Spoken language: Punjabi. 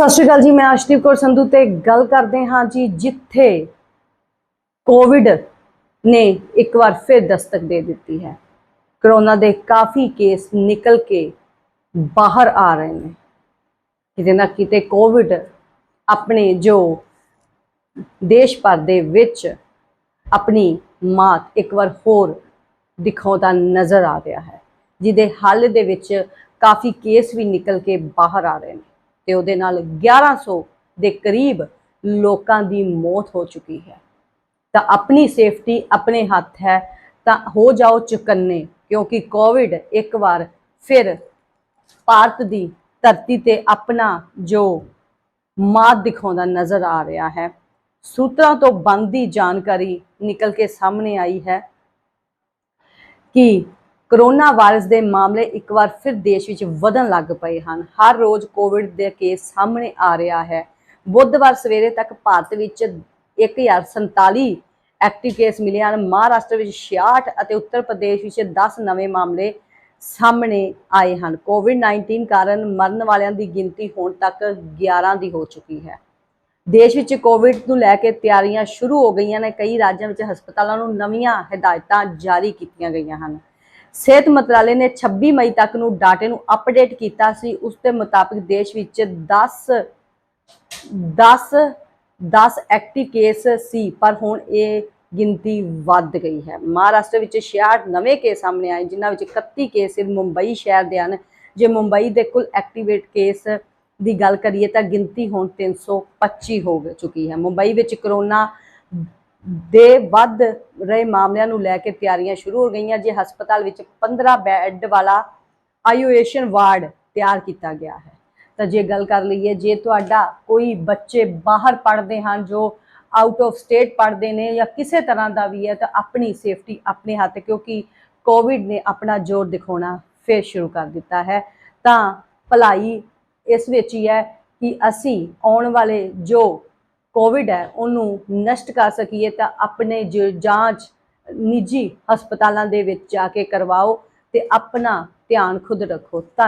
ਸਤਿ ਸ਼੍ਰੀ ਅਕਾਲ ਜੀ, ਮੈਂ ਆਸ਼ਦੀਪ ਕੌਰ ਸੰਧੂ ਤੇ ਗੱਲ ਕਰਦੇ ਹਾਂ ਜੀ, ਜਿੱਥੇ ਕੋਵਿਡ ਨੇ ਇੱਕ ਵਾਰ ਫਿਰ ਦਸਤਕ ਦੇ ਦਿੱਤੀ ਹੈ। ਕਰੋਨਾ ਦੇ ਕਾਫੀ ਕੇਸ ਨਿਕਲ ਕੇ ਬਾਹਰ ਆ ਰਹੇ ਨੇ। ਕਿਤੇ ਨਾ ਕਿਤੇ ਕੋਵਿਡ ਆਪਣੇ ਜੋ ਦੇਸ਼ ਭਰ ਦੇ ਵਿੱਚ ਆਪਣੀ ਮਾਤ ਇੱਕ ਵਾਰ ਹੋਰ ਦਿਖਾਉਂਦਾ ਨਜ਼ਰ ਆ ਰਿਹਾ ਹੈ, ਜਿਹਦੇ ਹੱਲ ਦੇ ਵਿੱਚ ਕਾਫੀ ਕੇਸ ਵੀ ਨਿਕਲ ਕੇ ਬਾਹਰ ਆ ਰਹੇ ਨੇ। ਤੇ ਉਹਦੇ ਨਾਲ 1100 ਦੇ ਕਰੀਬ ਲੋਕਾਂ ਦੀ ਮੌਤ ਹੋ ਚੁੱਕੀ ਹੈ। ਤਾਂ ਆਪਣੀ ਸੇਫਟੀ ਆਪਣੇ ਹੱਥ ਹੈ, ਤਾਂ ਹੋ ਜਾਓ ਚੁਕੰਨੇ, ਕਿਉਂਕਿ ਕੋਵਿਡ ਇੱਕ ਵਾਰ ਫਿਰ ਭਾਰਤ ਦੀ ਧਰਤੀ ਤੇ ਆਪਣਾ ਜੋ ਮਾਤ ਦਿਖਾਉਂਦਾ ਨਜ਼ਰ ਆ ਰਿਹਾ ਹੈ। ਸੂਤਰਾਂ ਤੋਂ ਬੰਦੀ ਜਾਣਕਾਰੀ ਨਿਕਲ ਕੇ ਸਾਹਮਣੇ ਆਈ ਹੈ ਕਿ ਕਰੋਨਾ ਵਾਇਰਸ ਦੇ ਮਾਮਲੇ ਇੱਕ ਵਾਰ ਫਿਰ ਦੇਸ਼ ਵਿੱਚ ਵਧਣ ਲੱਗ ਪਏ ਹਨ। ਹਰ ਰੋਜ਼ ਕੋਵਿਡ ਦੇ ਕੇਸ ਸਾਹਮਣੇ ਆ ਰਿਹਾ ਹੈ। ਬੁੱਧਵਾਰ ਸਵੇਰੇ ਤੱਕ ਭਾਰਤ ਵਿੱਚ 1047 ਐਕਟਿਵ ਕੇਸ ਮਿਲੇ ਹਨ। ਮਹਾਰਾਸ਼ਟਰ ਵਿੱਚ 66 ਅਤੇ ਉੱਤਰ ਪ੍ਰਦੇਸ਼ ਵਿੱਚ 10 ਨਵੇਂ ਮਾਮਲੇ ਸਾਹਮਣੇ ਆਏ ਹਨ। ਕੋਵਿਡ-19 ਕਾਰਨ ਮਰਨ ਵਾਲਿਆਂ ਦੀ ਗਿਣਤੀ ਹੁਣ ਤੱਕ 11 ਦੀ ਹੋ ਚੁੱਕੀ ਹੈ। ਦੇਸ਼ ਵਿੱਚ ਕੋਵਿਡ ਨੂੰ ਲੈ ਕੇ ਤਿਆਰੀਆਂ ਸ਼ੁਰੂ ਹੋ ਗਈਆਂ ਨੇ। ਕਈ ਰਾਜਾਂ ਵਿੱਚ ਹਸਪਤਾਲਾਂ ਨੂੰ ਨਵੀਆਂ ਹਦਾਇਤਾਂ ਜਾਰੀ ਕੀਤੀਆਂ ਗਈਆਂ ਹਨ। ਸਿਹਤ ਮੰਤਰਾਲੇ ਨੇ 26 ਮਈ ਤੱਕ ਨੂੰ ਡਾਟੇ ਨੂੰ ਅਪਡੇਟ ਕੀਤਾ ਸੀ। ਉਸ ਦੇ ਮੁਤਾਬਿਕ ਦੇਸ਼ ਵਿੱਚ 10 10 10 ਐਕਟਿਵ ਕੇਸ ਸੀ, ਪਰ ਹੁਣ ਇਹ ਗਿਣਤੀ ਵੱਧ ਗਈ ਹੈ। ਮਹਾਰਾਸ਼ਟਰ ਵਿੱਚ 66 ਨਵੇਂ ਕੇਸ ਸਾਹਮਣੇ ਆਏ, ਜਿਨ੍ਹਾਂ ਵਿੱਚ 31 ਕੇਸ ਸਿਰਫ ਮੁੰਬਈ ਸ਼ਹਿਰ ਦੇ ਹਨ। ਜੇ ਮੁੰਬਈ ਦੇ ਕੁੱਲ ਐਕਟੀਵੇਟ ਕੇਸ ਦੀ ਗੱਲ ਕਰੀਏ ਤਾਂ ਗਿਣਤੀ ਹੁਣ 325 ਹੋ ਚੁੱਕੀ ਹੈ। ਮੁੰਬਈ ਵਿੱਚ ਕਰੋਨਾ ਦੇ ਵੱਧ ਰਹੇ ਮਾਮਲਿਆਂ ਨੂੰ ਲੈ ਕੇ ਤਿਆਰੀਆਂ ਸ਼ੁਰੂ ਹੋ ਗਈਆਂ, ਜੇ ਹਸਪਤਾਲ ਵਿੱਚ 15 ਬੈੱਡ ਵਾਲਾ ਆਈਓਏਸ਼ਨ ਵਾਰਡ ਤਿਆਰ ਕੀਤਾ ਗਿਆ ਹੈ। ਤਾਂ ਜੇ ਗੱਲ ਕਰ ਲਈਏ, ਜੇ ਤੁਹਾਡਾ ਕੋਈ ਬੱਚੇ ਬਾਹਰ ਪੜ੍ਹਦੇ ਹਨ, ਜੋ ਆਊਟ ਆਫ ਸਟੇਟ ਪੜ੍ਹਦੇ ਨੇ ਜਾਂ ਕਿਸੇ ਤਰ੍ਹਾਂ ਦਾ ਵੀ ਹੈ, ਤਾਂ ਆਪਣੀ ਸੇਫਟੀ ਆਪਣੇ ਹੱਥ ਕਿਉਂਕਿ ਕੋਵਿਡ ਨੇ ਆਪਣਾ ਜ਼ੋਰ ਦਿਖਾਉਣਾ ਫਿਰ ਸ਼ੁਰੂ ਕਰ ਦਿੱਤਾ ਹੈ। ਤਾਂ ਭਲਾਈ ਇਸ ਵਿੱਚ ਹੀ ਹੈ ਕਿ ਅਸੀਂ ਆਉਣ ਵਾਲੇ ਜੋ ਕੋਵਿਡ ਹੈ, ਉਹਨੂੰ ਨਸ਼ਟ ਕਰ ਸਕੀਏ ਤਾਂ ਆਪਣੇ ਜ- ਜਾਂਚ ਨਿੱਜੀ ਹਸਪਤਾਲਾਂ ਦੇ ਵਿੱਚ ਜਾ ਕੇ ਕਰਵਾਓ ਤੇ ਆਪਣਾ ਧਿਆਨ ਖੁਦ ਰੱਖੋ। ਧੰਨ